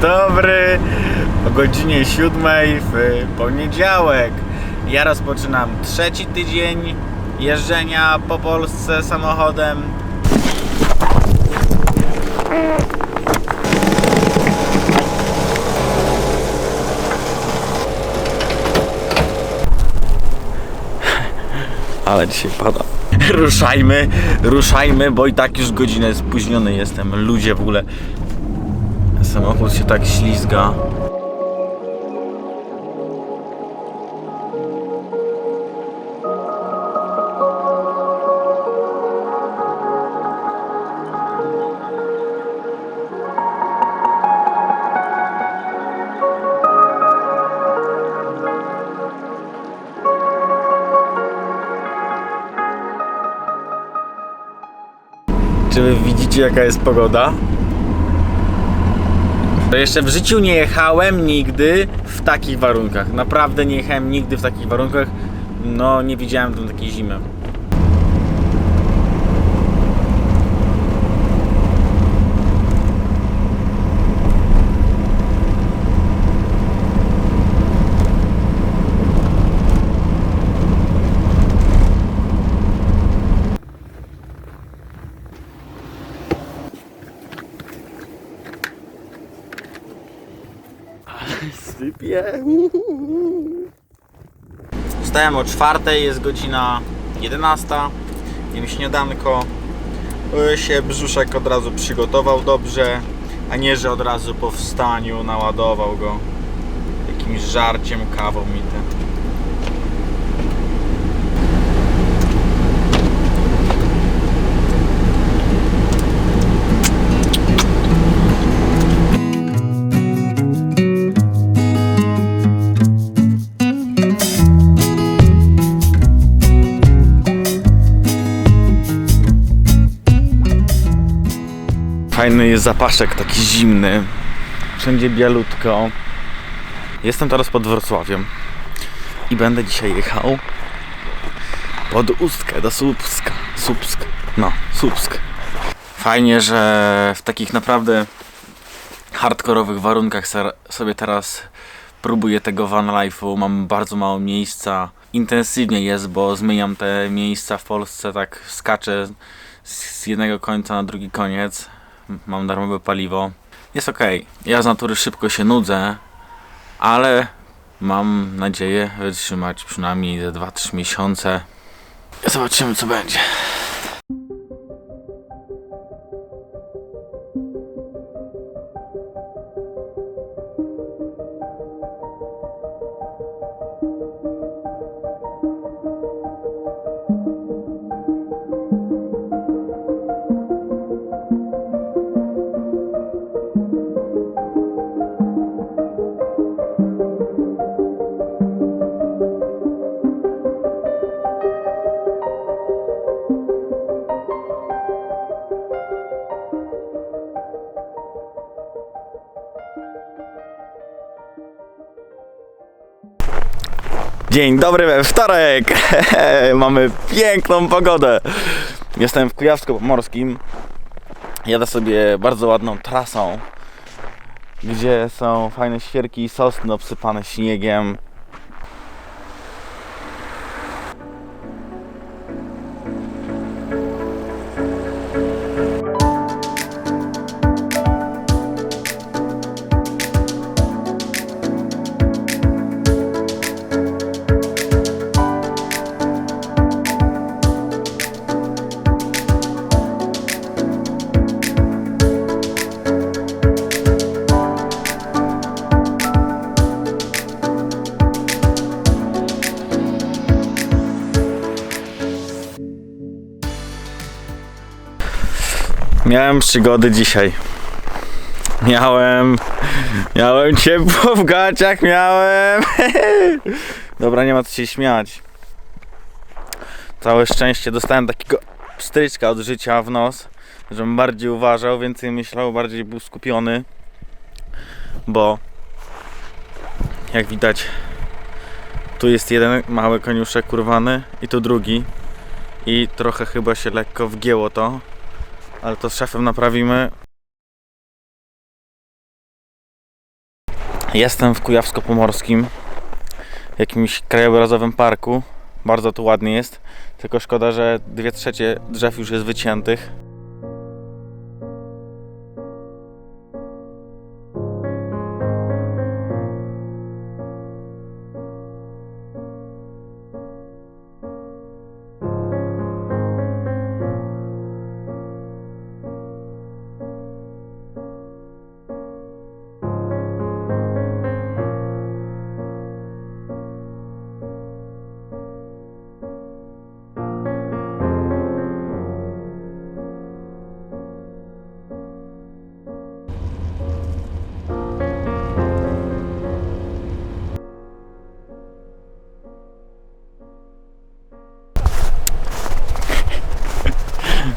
Dobry, o godzinie 7 w poniedziałek. Ja rozpoczynam trzeci tydzień jeżdżenia po Polsce samochodem. Ale dzisiaj pada. Ruszajmy, ruszajmy, bo i tak już godzinę spóźniony jestem. Ludzie w ogóle. Samochód się tak ślizga. Czy wy widzicie jaka jest pogoda? To jeszcze w życiu nie jechałem nigdy w takich warunkach. Naprawdę nie jechałem nigdy w takich warunkach. No, nie widziałem tam takiej zimy. Sypie. Wstałem o czwartej, jest godzina 11. Jem śniadanko. Y, się brzuszek od razu przygotował dobrze, a nie, że od razu po wstaniu naładował go jakimś żarciem, kawą i ten. Fajny jest zapaszek, taki zimny. Wszędzie bialutko. Jestem teraz pod Wrocławiem i będę dzisiaj jechał pod Ustkę do Słupska. Słupsk. No, Słupsk. Fajnie, że w takich naprawdę hardkorowych warunkach sobie teraz próbuję tego van life'u. Mam bardzo mało miejsca. Intensywnie jest, bo zmieniam te miejsca w Polsce, tak skaczę z jednego końca na drugi koniec. Mam darmowe paliwo. Jest ok. Ja z natury szybko się nudzę, ale mam nadzieję wytrzymać przynajmniej ze 2-3 miesiące. Zobaczymy co będzie. Dzień dobry we wtorek! Mamy piękną pogodę. Jestem w Kujawsko-Pomorskim. Jadę sobie bardzo ładną trasą, gdzie są fajne świerki i sosny obsypane śniegiem. Miałem przygody dzisiaj. Miałem. Miałem ciepło w gaciach, miałem. Dobra, nie ma co się śmiać. Całe szczęście dostałem takiego stryczka od życia w nos, żebym bardziej uważał, więcej myślał, bardziej był skupiony. Bo jak widać, tu jest jeden mały koniuszek kurwany i tu drugi. I trochę chyba się lekko wgięło to ale to z szefem naprawimy. Jestem w Kujawsko-Pomorskim, jakimś krajobrazowym parku. Bardzo tu ładnie jest, tylko szkoda, że dwie trzecie drzew już jest wyciętych.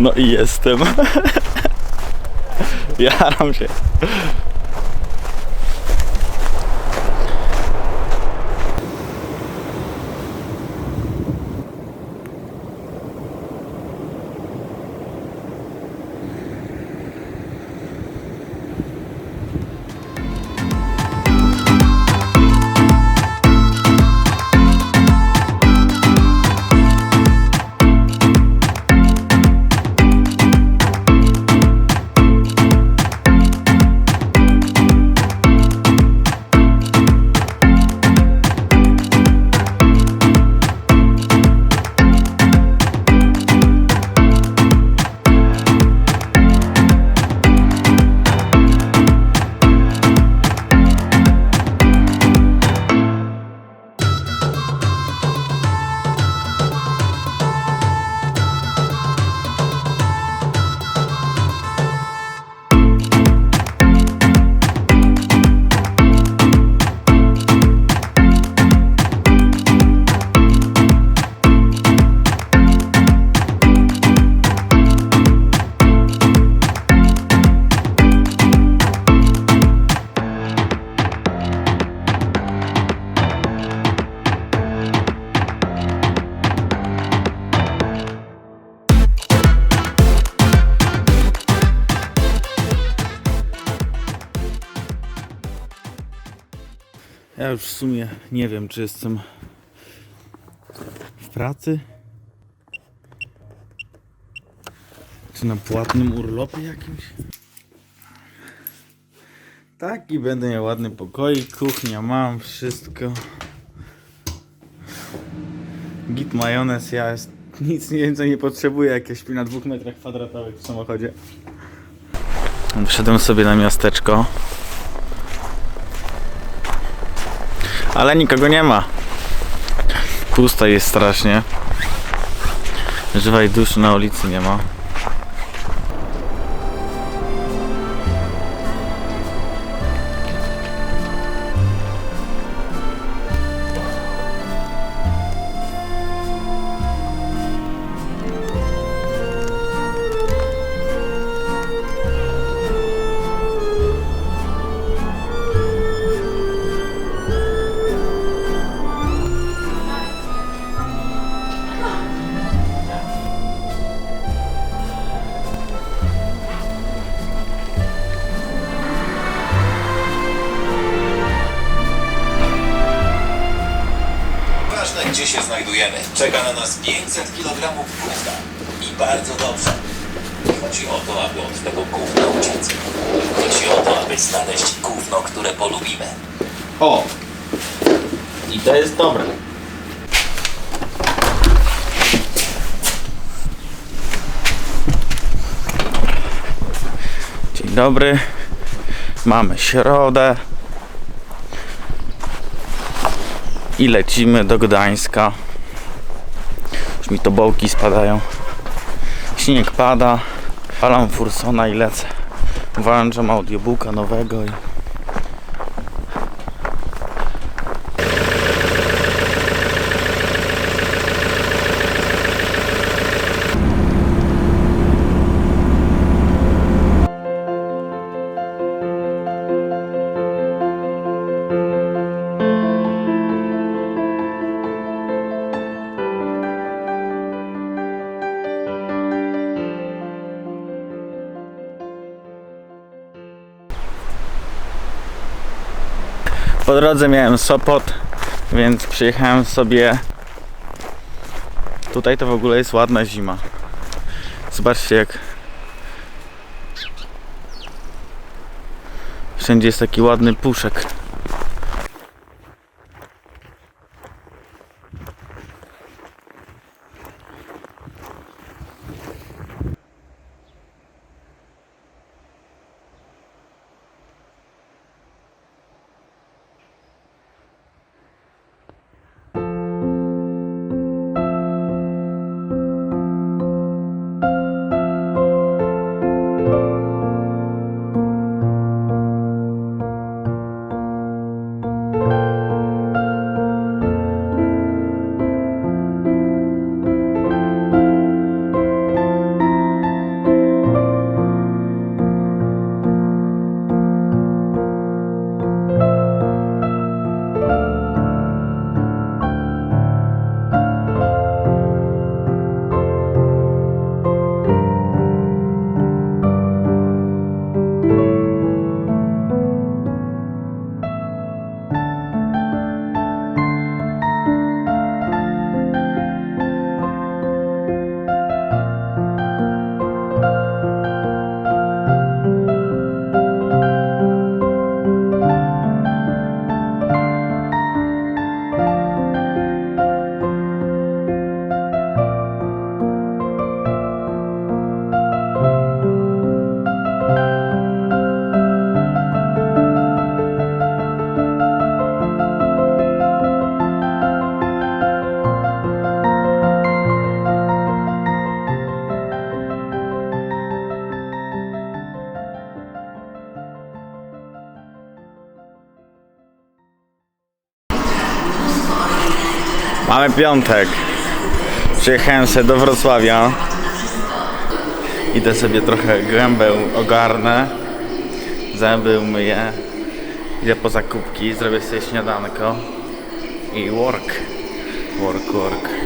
No i jestem. Jaram się. Ja już w sumie nie wiem, czy jestem w pracy, czy na płatnym urlopie jakimś. Tak i będę miał ładny pokoik, kuchnia mam, wszystko. Git majonez, ja jest, nic więcej nie potrzebuję, jak ja śpię na dwóch metrach kwadratowych w samochodzie. Wszedłem sobie na miasteczko. Ale nikogo nie ma. Pusto jest strasznie. Żywej duszy na ulicy nie ma. Znajdujemy. Czeka na nas 500 kg gówna. I bardzo dobrze. Chodzi o to, aby od tego gówna uciec. Chodzi o to, aby znaleźć gówno, które polubimy. O! I to jest dobre. Dzień dobry. Mamy środę. I lecimy do Gdańska. Mi to bołki spadają. Śnieg pada. Palam Fursona i lecę. Włączam audiobooka nowego i Po drodze miałem Sopot, więc przyjechałem sobie. Tutaj to w ogóle jest ładna zima. Zobaczcie jak wszędzie jest taki ładny puszek. Mamy piątek. Przyjechałem sobie do Wrocławia. Idę sobie trochę gębę ogarnę. Zęby umyję. Idę po zakupki, zrobię sobie śniadanko. I work. Work, work.